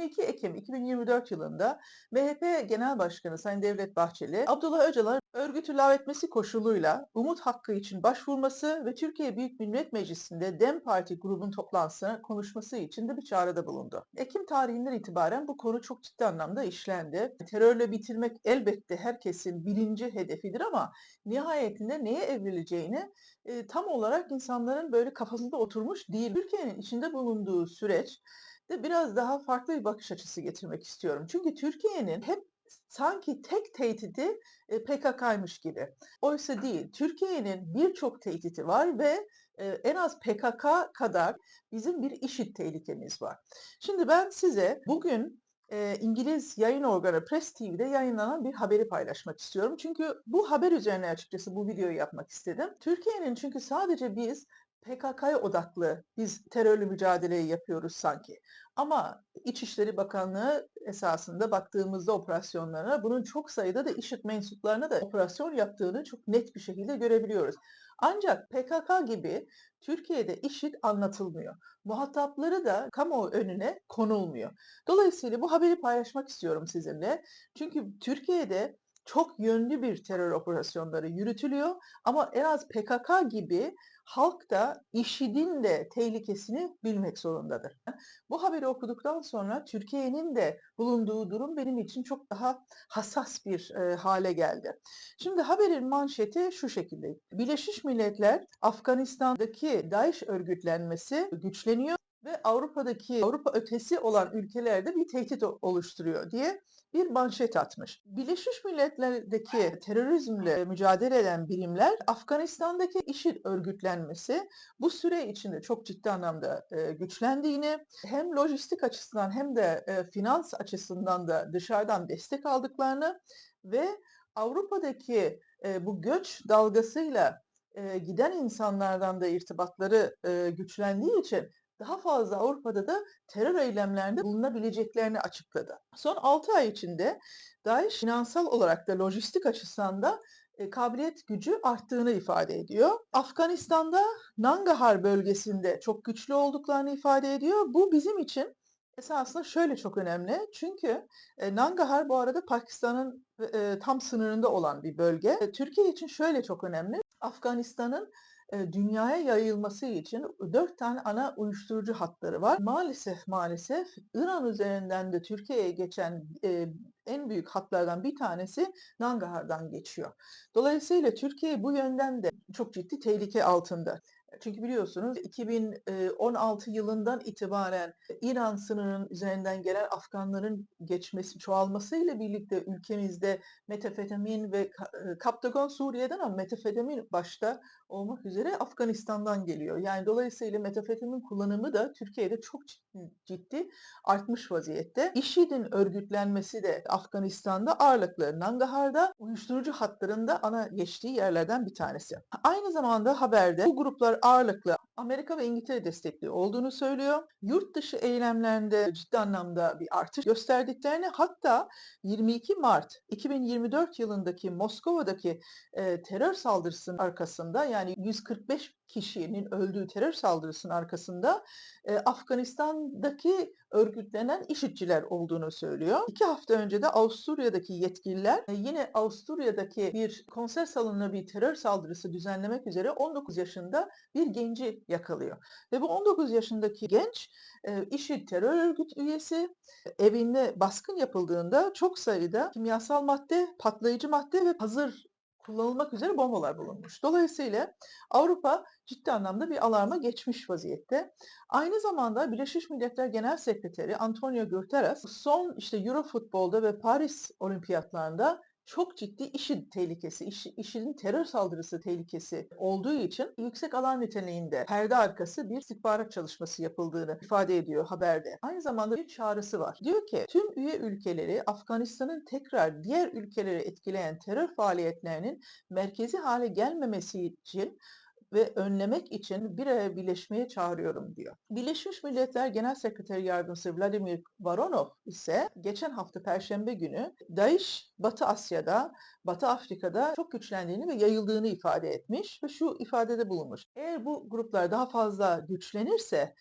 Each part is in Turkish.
22 Ekim 2024 yılında MHP Genel Başkanı Sayın Devlet Bahçeli, Abdullah Öcalan'ın örgütü lağvetmesi koşuluyla umut hakkı için başvurması ve Türkiye Büyük Millet Meclisi'nde DEM Parti grubun toplantısına konuşması için de bir çağrıda bulundu. Ekim tarihinden itibaren bu konu çok ciddi anlamda işlendi. Terörle bitirmek elbette herkesin birinci hedefidir ama nihayetinde neye evrileceğini e, tam olarak insanların böyle kafasında oturmuş değil. Türkiye'nin içinde bulunduğu süreç de biraz daha farklı bir bakış açısı getirmek istiyorum. Çünkü Türkiye'nin hep sanki tek tehdidi e, PKK'ymış gibi. Oysa değil. Türkiye'nin birçok tehdidi var ve e, en az PKK kadar bizim bir işit tehlikemiz var. Şimdi ben size bugün e, İngiliz yayın organı Press TV'de yayınlanan bir haberi paylaşmak istiyorum. Çünkü bu haber üzerine açıkçası bu videoyu yapmak istedim. Türkiye'nin çünkü sadece biz PKK'ya odaklı biz terörle mücadeleyi yapıyoruz sanki. Ama İçişleri Bakanlığı esasında baktığımızda operasyonlarına bunun çok sayıda da IŞİD mensuplarına da operasyon yaptığını çok net bir şekilde görebiliyoruz. Ancak PKK gibi Türkiye'de IŞİD anlatılmıyor. Muhatapları da kamuoyu önüne konulmuyor. Dolayısıyla bu haberi paylaşmak istiyorum sizinle. Çünkü Türkiye'de çok yönlü bir terör operasyonları yürütülüyor ama en az PKK gibi halk da IŞİD'in de tehlikesini bilmek zorundadır. Bu haberi okuduktan sonra Türkiye'nin de bulunduğu durum benim için çok daha hassas bir e, hale geldi. Şimdi haberin manşeti şu şekilde. Birleşmiş Milletler Afganistan'daki DAEŞ örgütlenmesi güçleniyor ve Avrupa'daki Avrupa ötesi olan ülkelerde bir tehdit oluşturuyor diye bir manşet atmış. Birleşmiş Milletler'deki terörizmle mücadele eden birimler Afganistan'daki IŞİD örgütlenmesi bu süre içinde çok ciddi anlamda e, güçlendiğini hem lojistik açısından hem de e, finans açısından da dışarıdan destek aldıklarını ve Avrupa'daki e, bu göç dalgasıyla e, giden insanlardan da irtibatları e, güçlendiği için daha fazla Avrupa'da da terör eylemlerinde bulunabileceklerini açıkladı. Son 6 ay içinde DAEŞ finansal olarak da lojistik açısından da e, kabiliyet gücü arttığını ifade ediyor. Afganistan'da Nangarhar bölgesinde çok güçlü olduklarını ifade ediyor. Bu bizim için esasında şöyle çok önemli. Çünkü e, Nangarhar bu arada Pakistan'ın e, tam sınırında olan bir bölge. E, Türkiye için şöyle çok önemli. Afganistan'ın dünyaya yayılması için dört tane ana uyuşturucu hatları var. Maalesef maalesef İran üzerinden de Türkiye'ye geçen en büyük hatlardan bir tanesi Nangarhar'dan geçiyor. Dolayısıyla Türkiye bu yönden de çok ciddi tehlike altında. Çünkü biliyorsunuz 2016 yılından itibaren İran sınırının üzerinden gelen Afganların geçmesi, çoğalmasıyla birlikte ülkemizde metafetamin ve kaptagon Suriye'den ama metafetamin başta olmak üzere Afganistan'dan geliyor. Yani dolayısıyla metafetamin kullanımı da Türkiye'de çok ciddi artmış vaziyette. IŞİD'in örgütlenmesi de Afganistan'da ağırlıklı Nangahar'da uyuşturucu hatlarında ana geçtiği yerlerden bir tanesi. Aynı zamanda haberde bu gruplar ağırlıklı Amerika ve İngiltere destekli olduğunu söylüyor. Yurt dışı eylemlerinde ciddi anlamda bir artış gösterdiklerini hatta 22 Mart 2024 yılındaki Moskova'daki e, terör saldırısının arkasında yani 145 kişinin öldüğü terör saldırısının arkasında e, Afganistan'daki örgütlenen işitçiler olduğunu söylüyor. İki hafta önce de Avusturya'daki yetkililer e, yine Avusturya'daki bir konser salonuna bir terör saldırısı düzenlemek üzere 19 yaşında bir genci yakalıyor. Ve bu 19 yaşındaki genç e, IŞİD terör örgüt üyesi evinde baskın yapıldığında çok sayıda kimyasal madde, patlayıcı madde ve hazır kullanılmak üzere bombalar bulunmuş. Dolayısıyla Avrupa ciddi anlamda bir alarma geçmiş vaziyette. Aynı zamanda Birleşmiş Milletler Genel Sekreteri Antonio Guterres son işte Eurofutbol'da ve Paris Olimpiyatlarında çok ciddi IŞİD tehlikesi, IŞİD'in terör saldırısı tehlikesi olduğu için yüksek alan niteliğinde perde arkası bir istihbarat çalışması yapıldığını ifade ediyor haberde. Aynı zamanda bir çağrısı var. Diyor ki tüm üye ülkeleri Afganistan'ın tekrar diğer ülkeleri etkileyen terör faaliyetlerinin merkezi hale gelmemesi için ve önlemek için bir araya birleşmeye çağırıyorum diyor. Birleşmiş Milletler Genel Sekreteri Yardımcısı Vladimir Varonov ise geçen hafta Perşembe günü DAEŞ Batı Asya'da, Batı Afrika'da çok güçlendiğini ve yayıldığını ifade etmiş ve şu ifadede bulunmuş. Eğer bu gruplar daha fazla güçlenirse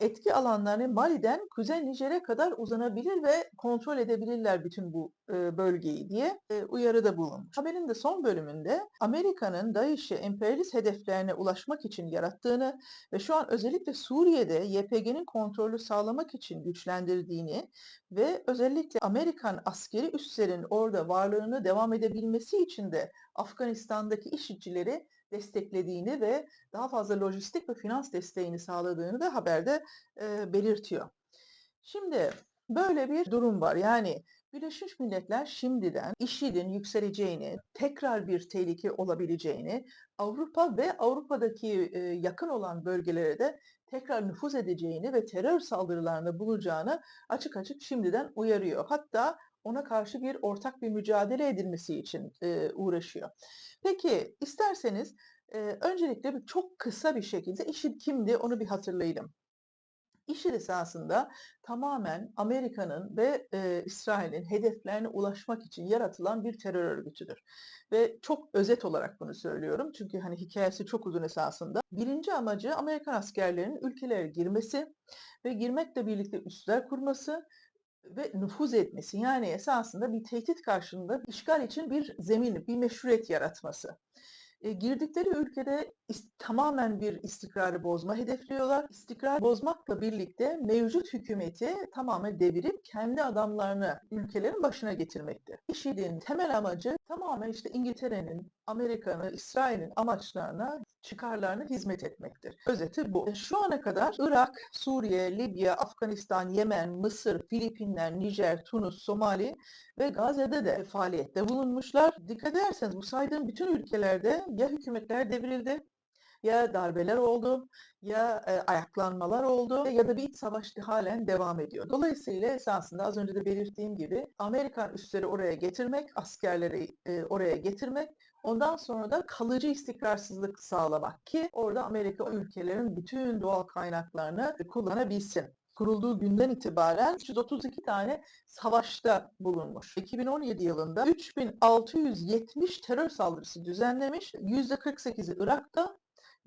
etki alanları Mali'den Kuzey Nijer'e kadar uzanabilir ve kontrol edebilirler bütün bu e, bölgeyi diye e, uyarıda bulunmuş. Haberin de son bölümünde Amerika'nın DAEŞ'i emperyalist hedeflerine ulaşmak için yarattığını ve şu an özellikle Suriye'de YPG'nin kontrolü sağlamak için güçlendirdiğini ve özellikle Amerikan askeri üslerin orada varlığını devam edebilmesi için de Afganistan'daki işçileri desteklediğini ve daha fazla lojistik ve finans desteğini sağladığını da haberde e, belirtiyor. Şimdi böyle bir durum var. Yani Birleşmiş Milletler şimdiden IŞİD'in yükseleceğini, tekrar bir tehlike olabileceğini, Avrupa ve Avrupa'daki e, yakın olan bölgelere de tekrar nüfuz edeceğini ve terör saldırılarında bulacağını açık açık şimdiden uyarıyor. Hatta ona karşı bir ortak bir mücadele edilmesi için e, uğraşıyor. Peki isterseniz e, öncelikle bir çok kısa bir şekilde IŞİD kimdi onu bir hatırlayalım. IŞİD esasında tamamen Amerika'nın ve e, İsrail'in hedeflerine ulaşmak için yaratılan bir terör örgütüdür. Ve çok özet olarak bunu söylüyorum çünkü hani hikayesi çok uzun esasında. Birinci amacı Amerikan askerlerinin ülkelere girmesi ve girmekle birlikte üsler kurması ve nüfuz etmesi. Yani esasında bir tehdit karşılığında işgal için bir zemin, bir meşruiyet yaratması. E, girdikleri ülkede tamamen bir istikrarı bozma hedefliyorlar. İstikrar bozmakla birlikte mevcut hükümeti tamamen devirip kendi adamlarını ülkelerin başına getirmektir. IŞİD'in temel amacı tamamen işte İngiltere'nin, Amerika'nın, İsrail'in amaçlarına, çıkarlarına hizmet etmektir. Özeti bu. E, Şu ana kadar Irak, Suriye, Libya, Afganistan, Yemen, Mısır, Filipinler, Nijer, Tunus, Somali ve Gazze'de de faaliyette bulunmuşlar. Dikkat ederseniz bu saydığım bütün ülkelerde ya hükümetler devrildi, ya darbeler oldu, ya e, ayaklanmalar oldu ya da bir iç savaş halen devam ediyor. Dolayısıyla esasında az önce de belirttiğim gibi Amerikan üsleri oraya getirmek, askerleri e, oraya getirmek, ondan sonra da kalıcı istikrarsızlık sağlamak ki orada Amerika ülkelerin bütün doğal kaynaklarını kullanabilsin kurulduğu günden itibaren 332 tane savaşta bulunmuş. 2017 yılında 3670 terör saldırısı düzenlemiş. %48'i Irak'ta,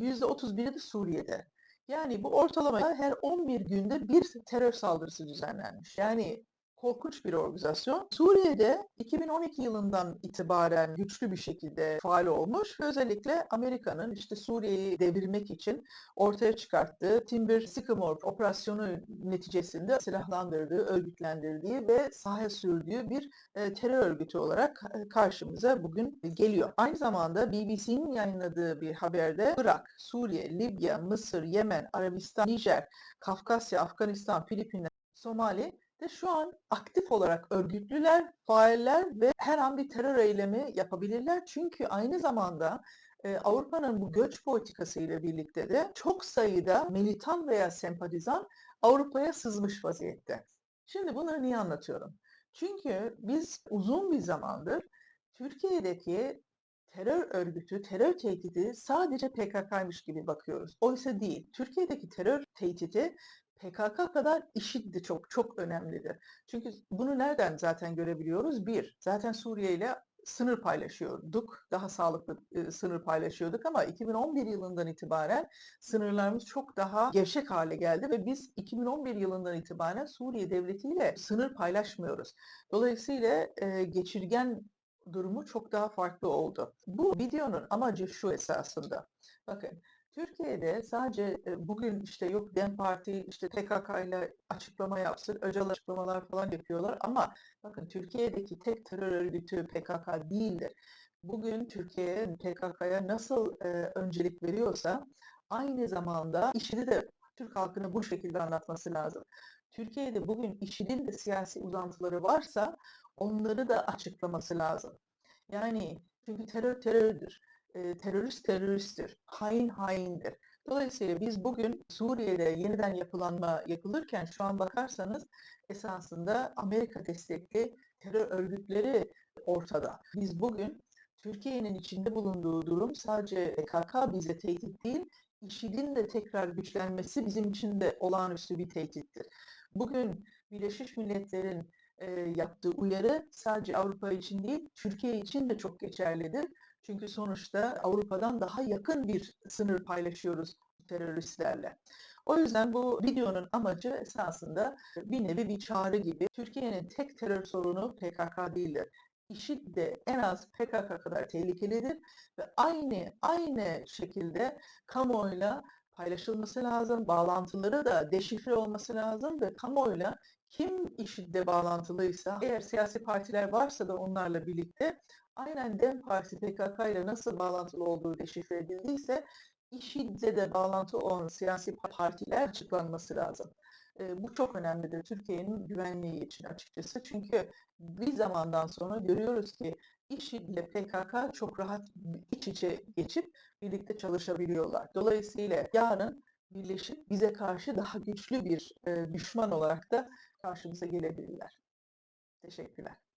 %31'i de Suriye'de. Yani bu ortalamaya her 11 günde bir terör saldırısı düzenlenmiş. Yani korkunç bir organizasyon. Suriye'de 2012 yılından itibaren güçlü bir şekilde faal olmuş ve özellikle Amerika'nın işte Suriye'yi devirmek için ortaya çıkarttığı Timber Sycamore operasyonu neticesinde silahlandırdığı, örgütlendirdiği ve sahaya sürdüğü bir e, terör örgütü olarak e, karşımıza bugün geliyor. Aynı zamanda BBC'nin yayınladığı bir haberde Irak, Suriye, Libya, Mısır, Yemen, Arabistan, Nijer, Kafkasya, Afganistan, Filipinler, Somali de şu an aktif olarak örgütlüler, faaller ve her an bir terör eylemi yapabilirler. Çünkü aynı zamanda e, Avrupa'nın bu göç politikası ile birlikte de çok sayıda militan veya sempatizan Avrupa'ya sızmış vaziyette. Şimdi bunları niye anlatıyorum? Çünkü biz uzun bir zamandır Türkiye'deki terör örgütü, terör tehdidi sadece PKK'ymış gibi bakıyoruz. Oysa değil. Türkiye'deki terör tehdidi PKK kadar IŞİD de çok çok önemlidir. Çünkü bunu nereden zaten görebiliyoruz? Bir, zaten Suriye ile sınır paylaşıyorduk. Daha sağlıklı e, sınır paylaşıyorduk ama 2011 yılından itibaren sınırlarımız çok daha gevşek hale geldi ve biz 2011 yılından itibaren Suriye devletiyle sınır paylaşmıyoruz. Dolayısıyla e, geçirgen durumu çok daha farklı oldu. Bu videonun amacı şu esasında. Bakın Türkiye'de sadece e, bugün işte yok DEM Parti işte PKK ile açıklama yapsın, özel açıklamalar falan yapıyorlar ama bakın Türkiye'deki tek terör örgütü PKK değildir. Bugün Türkiye PKK'ya nasıl e, öncelik veriyorsa aynı zamanda işini de Türk halkına bu şekilde anlatması lazım. Türkiye'de bugün IŞİD'in de siyasi uzantıları varsa onları da açıklaması lazım. Yani çünkü terör terördür e, terörist teröristtir, hain haindir. Dolayısıyla biz bugün Suriye'de yeniden yapılanma yapılırken şu an bakarsanız esasında Amerika destekli terör örgütleri ortada. Biz bugün Türkiye'nin içinde bulunduğu durum sadece PKK bize tehdit değil, IŞİD'in de tekrar güçlenmesi bizim için de olağanüstü bir tehdittir. Bugün Birleşmiş Milletler'in e, yaptığı uyarı sadece Avrupa için değil, Türkiye için de çok geçerlidir. Çünkü sonuçta Avrupa'dan daha yakın bir sınır paylaşıyoruz teröristlerle. O yüzden bu videonun amacı esasında bir nevi bir çağrı gibi. Türkiye'nin tek terör sorunu PKK değildir. IŞİD de en az PKK kadar tehlikelidir ve aynı aynı şekilde kamuoyuyla paylaşılması lazım. Bağlantıları da deşifre olması lazım ve kamuoyuyla kim IŞİD'le bağlantılıysa eğer siyasi partiler varsa da onlarla birlikte aynen DEM Partisi PKK ile nasıl bağlantılı olduğu deşifre edildiyse IŞİD'le de bağlantı olan siyasi partiler açıklanması lazım. E, bu çok önemlidir Türkiye'nin güvenliği için açıkçası. Çünkü bir zamandan sonra görüyoruz ki IŞİD ile PKK çok rahat iç içe geçip birlikte çalışabiliyorlar. Dolayısıyla yarın birleşip bize karşı daha güçlü bir e, düşman olarak da karşımıza gelebilirler. Teşekkürler.